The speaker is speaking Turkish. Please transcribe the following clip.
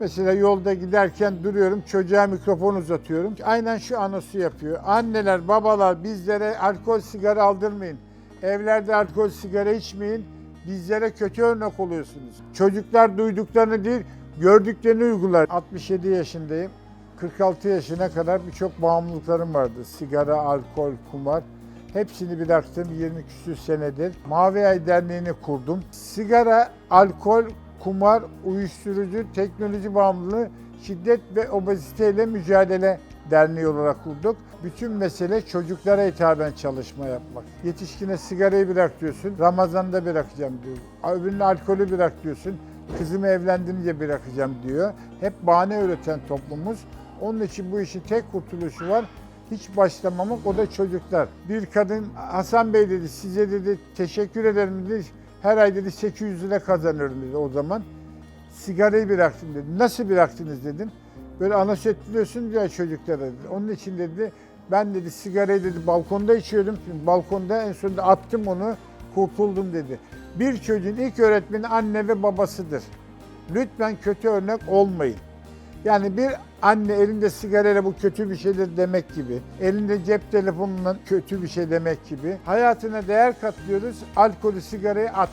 Mesela yolda giderken duruyorum, çocuğa mikrofon uzatıyorum. Aynen şu anonsu yapıyor. Anneler, babalar bizlere alkol, sigara aldırmayın. Evlerde alkol, sigara içmeyin. Bizlere kötü örnek oluyorsunuz. Çocuklar duyduklarını değil, gördüklerini uygular. 67 yaşındayım. 46 yaşına kadar birçok bağımlılıklarım vardı. Sigara, alkol, kumar. Hepsini bıraktım 20 küsür senedir. Mavi Ay Derneği'ni kurdum. Sigara, alkol, kumar, uyuşturucu, teknoloji bağımlılığı, şiddet ve obeziteyle mücadele derneği olarak kurduk. Bütün mesele çocuklara hitaben çalışma yapmak. Yetişkine sigarayı bırak diyorsun, Ramazan'da bırakacağım diyor. Öbürüne alkolü bırak diyorsun, kızımı evlendirince bırakacağım diyor. Hep bahane üreten toplumumuz. Onun için bu işin tek kurtuluşu var. Hiç başlamamak o da çocuklar. Bir kadın Hasan Bey dedi size dedi teşekkür ederim dedi. Her ay dedi 800 lira kazanıyorum dedi o zaman. Sigarayı bıraktım dedi. Nasıl bıraktınız dedim. Böyle anons ettiriyorsun ya çocuklara dedi. Onun için dedi ben dedi sigarayı dedi balkonda içiyordum. Şimdi balkonda en sonunda attım onu kurtuldum dedi. Bir çocuğun ilk öğretmeni anne ve babasıdır. Lütfen kötü örnek olmayın. Yani bir anne elinde sigarayla bu kötü bir şeydir demek gibi, elinde cep telefonundan kötü bir şey demek gibi. Hayatına değer katlıyoruz, alkolü sigarayı at.